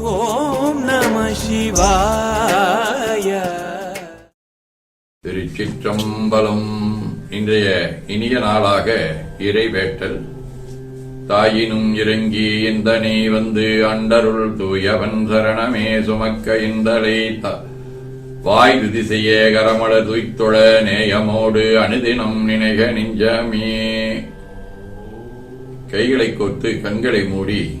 ஓம் நம சிவாய. திருச்சிற்றம்பலம். இன்றைய இனிய நாளாக இறைவேட்டல். தாயினும் இறங்கி இந்த நீ வந்து அண்டருள் தூயவன் சரணமே சுமக்க இந்தலை த- வாய் திசையே கரமள துய்த்தொழ நேயமோடு அனுதினம் நினைக நெஞ்சமே. கைகளை கோர்த்து கண்களை மூடி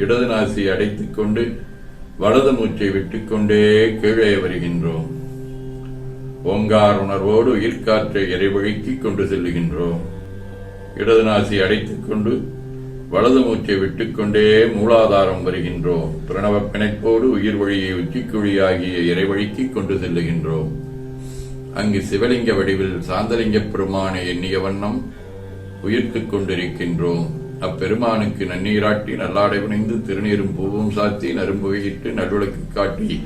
இடது நாசி அடைத்துக் கொண்டு வலது மூச்சை விட்டுக்கொண்டே கீழே வருகின்றோம். ஓங்கார் உணர்வோடு உயிர்காற்றை இறைவழுக்கி கொண்டு செல்லுகின்றோம். இடது நாசி அடைத்துக் கொண்டு வலது மூச்சை விட்டுக்கொண்டே மூலாதாரம் வருகின்றோம். பிரணவ பிணைப்போடு உயிர் வழியை உச்சிக்குழியாகிய இறைவழிக்கு கொண்டு செல்லுகின்றோம். அங்கு சிவலிங்க வடிவில் சாந்தலிங்க பெருமானை எண்ணிய வண்ணம் உயிர்த்துக் கொண்டிருக்கின்றோம். அப்பெருமானுக்கு நன்னீராட்டி நல்லாடை புனைந்து திருநீரும் பூவும் சாத்தி நரும்புகையிட்டு நல்விளக்கு காட்டி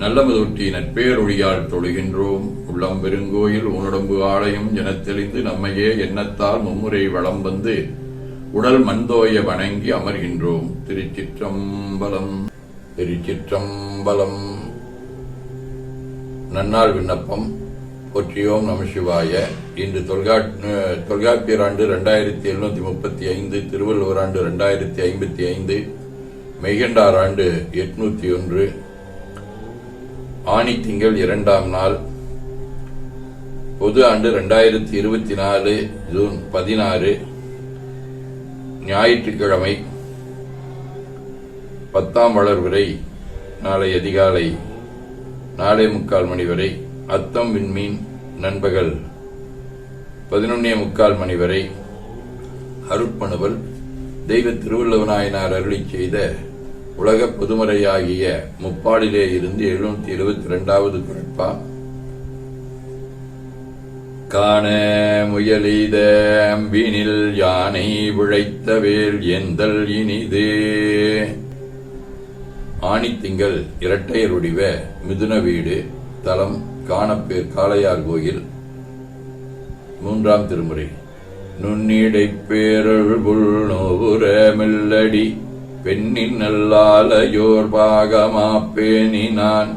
நல்லமுதொட்டி நற்பேரொழியால் தொழுகின்றோம். உள்ளம் பெருங்கோயில் உணடம்பு ஆலயம் எனத்தெளிந்து நம்மையே எண்ணத்தால் மும்முறை வளம் வந்து உடல் மண்தோய வணங்கி அமர்கின்றோம். திருச்சிற்றம்பலம் திருச்சிற்றம்பலம். நன்னாள் விண்ணப்பம். போற்றியோம் நம சிவாய. இன்று தொல்காட் தொல்காப்பியர் ஆண்டு ரெண்டாயிரத்தி எழுநூத்தி முப்பத்தி ஐந்து திருவள்ளுவர் ஆண்டு ரெண்டாயிரத்தி ஐம்பத்தி ஐந்து மெய்கண்டார் ஆண்டு எட்நூத்தி ஒன்று ஆணி திங்கள் இரண்டாம் நாள் பொது ஆண்டு ரெண்டாயிரத்தி இருபத்தி நாலு ஜூன் பதினாறு ஞாயிற்றுக்கிழமை பத்தாம் வளர்வரை நாளை அதிகாலை நாலே முக்கால் மணி வரை அத்தம் விண்மீன் நண்பகல் பதினொன்னே முக்கால் மணி வரை அருட்பணுவல் தெய்வ திருவள்ளுவநாயனார் அருளி செய்த உலக பொதுமறையாகிய முப்பாடிலே இருந்து எழுநூத்தி எழுபத்தி இரண்டாவது குரட்பா காண முயலெய்த அம்பினில் யானை விழைத்த வேல் எந்தல் இனிதே. ஆணித்திங்கள் இரட்டையருடிவ மிதுன வீடு தலம் காணப்பேர் காளையார் கோயில். மூன்றாம் திருமுறை. நுண்ணிடை பேரழுபுள் பெண்ணின் நல்லாலையோர் பாகமா பேணினான்.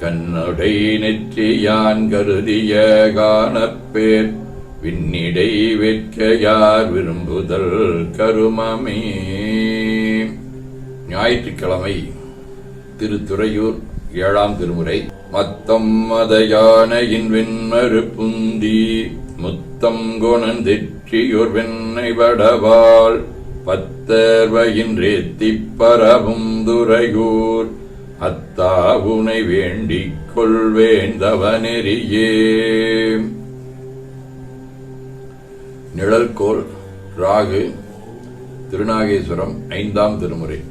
கண்ணுடை நெற்றியான் கருதிய காணப்பேர் விண்ணிடை யார் விரும்புதல் கருமமே. ஞாயிற்றுக்கிழமை திருத்துறையூர். ஏழாம் திருமுறை மத்தம் மதயானையின் வெண்மறு புந்தி முத்தம் குணன் தெற்றியோர் வெண்ணை வடவாள் பத்தர்வையின்றேத்திப் பரவும் துறையூர் அத்தாவுனை வேண்டிக் கொள்வேந்தவனெறியே நிழல்கோல் ராகு திருநாகேஸ்வரம் ஐந்தாம் திருமுறை.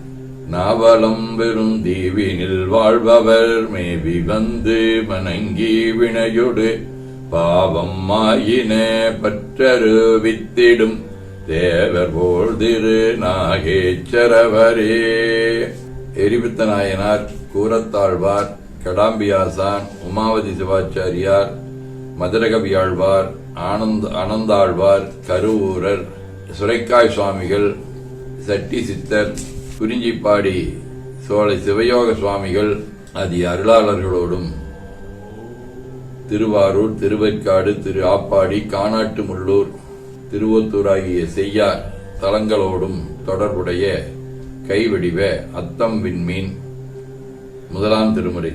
நாவலம் வெறும் தீவினில் வாழ்பவர் மேவி வந்து மணங்கி வினையொடு. பாவம் மாயின பற்றருவித்திடும் தேவர் போல் திரு நாகேச்சரவரே. எரிபித்த நாயனார் கூரத்தாழ்வார் கடாம்பியாசான் உமாவதி சிவாச்சாரியார் மதுரகவியாழ்வார் ஆனந்த் ஆனந்தாழ்வார் கருவூரர் சுரைக்காய் சுவாமிகள் சட்டி சித்தர் குறிஞ்சிப்பாடி சோலை சிவயோக சுவாமிகள் அதி அருளாளர்களோடும் திருவாரூர் திருவற்காடு திரு ஆப்பாடி கானாட்டு முள்ளூர் திருவத்தூர் ஆகிய செய்யார் தலங்களோடும் தொடர்புடைய கைவடிவ அத்தம் விண்மீன் முதலாம் திருமுறை.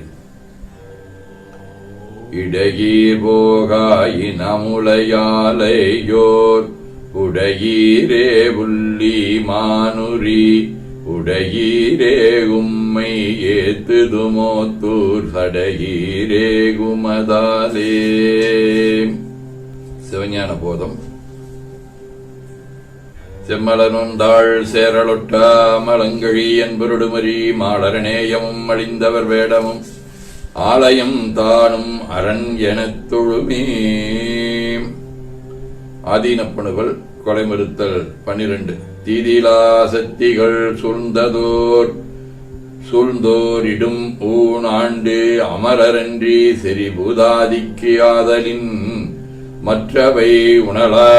இடகீர் போகாயினமுளையாலையோர் உடையீரே புள்ளி மானுரி உடையீரே உம்மை ஏத்துதுமோத்தூர் சடையீரே குமதாலே சிவஞான போதம். செம்மலனுந்தாள் சேரலொட்டா மலங்கழி என்பருடுமரி மாளரநேயமும் அழிந்தவர் வேடமும் ஆலயம் தானும் அரண் எனத் தொழுமே. ஆதீனப்பணுகள் கொலைமறுத்தல் பன்னிரண்டு. திதிலா சக்திகள் சூழ்ந்ததோர் சூழ்ந்தோரிடும் ஊன் ஆண்டு அமரரன்றி செறிபூதாதிக்கு ஆதலின் மற்றவை உணலா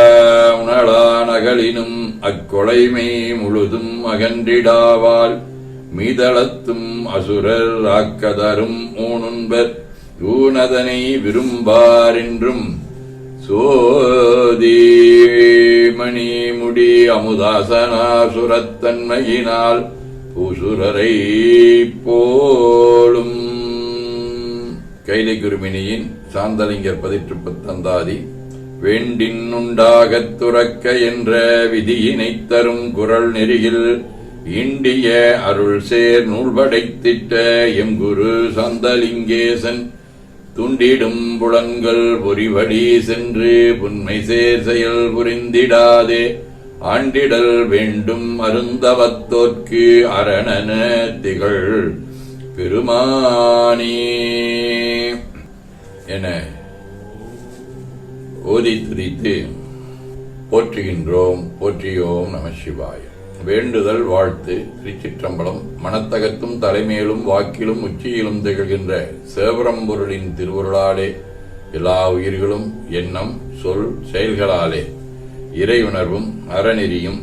உணலா நகலினும் அக்கொலைமை முழுதும் அகன்றிடாவால் மீதளத்தும் அசுரர் ஆக்கதரும் ஊனுண்பர் ஊனதனை விரும்பாரென்றும் சோதி மணி முடி அமுதாசனாசுரத்தன்மையினால் பூசுரரை போலும். கைலை குருமினியின் சாந்தலிங்கர் பதிற்று பத்தந்தாதி வேண்டின் உண்டாகத் துறக்க என்ற விதியினைத் தரும் குரல் நெறியில் இண்டிய அருள் சேர் நூல்படைத்திட்ட எம் குரு சந்தலிங்கேசன் துண்டிடும் புலங்கள் பொறிவடி சென்று புன்மை சேர் செயல் புரிந்திடாதே. ஆண்டிடல் வேண்டும் அருந்தவத்தோற்கு அரணன திகழ் பெருமானே. என ஓதி துதித்து போற்றுகின்றோம் போற்றியோம் நம சிவாயம் வேண்டுதல் வாழ்த்து திருச்சிற்றம்பலம் மனத்தகத்தும் தலைமையிலும் வாக்கிலும் உச்சியிலும் திகழ்கின்ற சேவரம்பொருளின் திருவருளாலே எல்லா உயிர்களும் எண்ணம் சொல் செயல்களாலே இறையுணர்வும் அறநெறியும்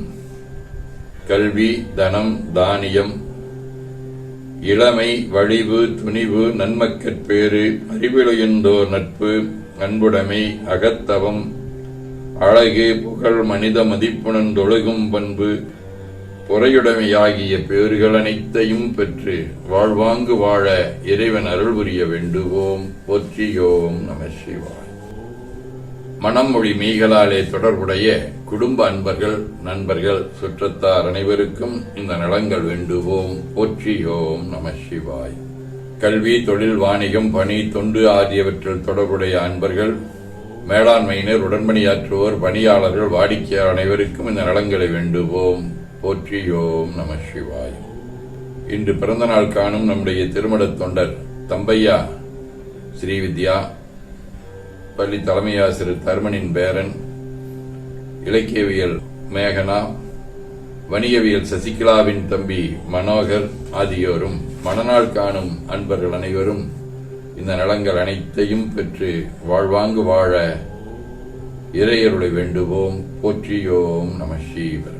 கல்வி தனம் தானியம் இளமை வழிவு துணிவு நன்மக்கற்பேறு அறிவிலுயர்ந்தோர் நட்பு அன்புடைமை அகத்தவம் அழகு புகழ் மனித மதிப்புணர்ந்தொழுகும் பண்பு பொறையுடைமையாகிய பேறுகள் அனைத்தையும் பெற்று வாழ்வாங்கு வாழ இறைவன் அருள் புரிய வேண்டுவோம். போற்றியோம் நம சிவாய். மனமொழி மீகளாலே தொடர்புடைய குடும்ப அன்பர்கள் நண்பர்கள் சுற்றத்தார் அனைவருக்கும் இந்த நலங்கள் வேண்டுவோம். போற்றியோம் நம சிவாய். கல்வி தொழில் வாணிகம் பணி தொண்டு ஆகியவற்றில் தொடர்புடைய அன்பர்கள் மேலாண்மையினர் உடன்பணியாற்றுவோர் பணியாளர்கள் வாடிக்கையாளர் அனைவருக்கும் இந்த நலங்களை வேண்டுவோம். போற்றியோம் நம சிவாய். இன்று பிறந்தநாள் காணும் நம்முடைய திருமணத் தொண்டர் தம்பையா ஸ்ரீவித்யா பள்ளி தலைமையாசிரியர் தர்மனின் பேரன் இலக்கியவியல் மேகனா வணிகவியல் சசிகலாவின் தம்பி மனோகர் ஆகியோரும் மணநாள் காணும் அன்பர்கள் அனைவரும் இந்த நலங்கள் அனைத்தையும் பெற்று வாழ்வாங்கு வாழ இறையருளை வேண்டுவோம். போற்றியோம் நம ஸ்ரீவர்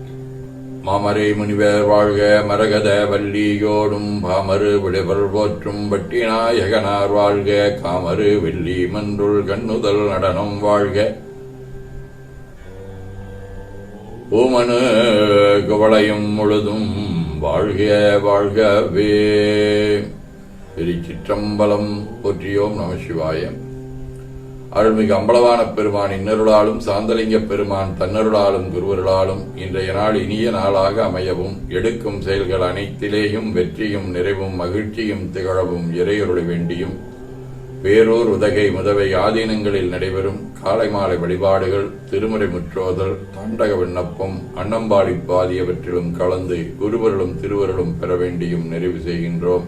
மாமரை முனிவர் வாழ்க மரகத வள்ளியோடும் பாமரு விளைவர் போற்றும் பட்டிநாயகனார் வாழ்க காமரு வெள்ளி மன்றுள் கண்ணுதல் நடனம் வாழ்க. பூமனு குவளையும் முழுதும் வாழ்க வாழ்கவே. திருச்சிற்றம்பலம் போற்றியோம் நம சிவாயம் அருள்மிகு அம்பலவான பெருமான் இன்னருளாலும் சாந்தலிங்க பெருமான் தன்னருளாலும் குருவருளாலும் இன்றைய நாள் இனிய நாளாக அமையவும் எடுக்கும் செயல்கள் அனைத்திலேயும் வெற்றியும் நிறைவும் மகிழ்ச்சியும் திகழவும் இறையருளை வேண்டியும். வேறோர் உதகை முதவை ஆதீனங்களில் நடைபெறும் காலை மாலை வழிபாடுகள் திருமுறை முற்றோதல் தாண்டக விண்ணப்பம் அன்னம்பாடிப்பு ஆகியவற்றிலும் கலந்து குருவருளும் திருவருளும் பெற வேண்டியும் நிறைவு செய்கின்றோம்.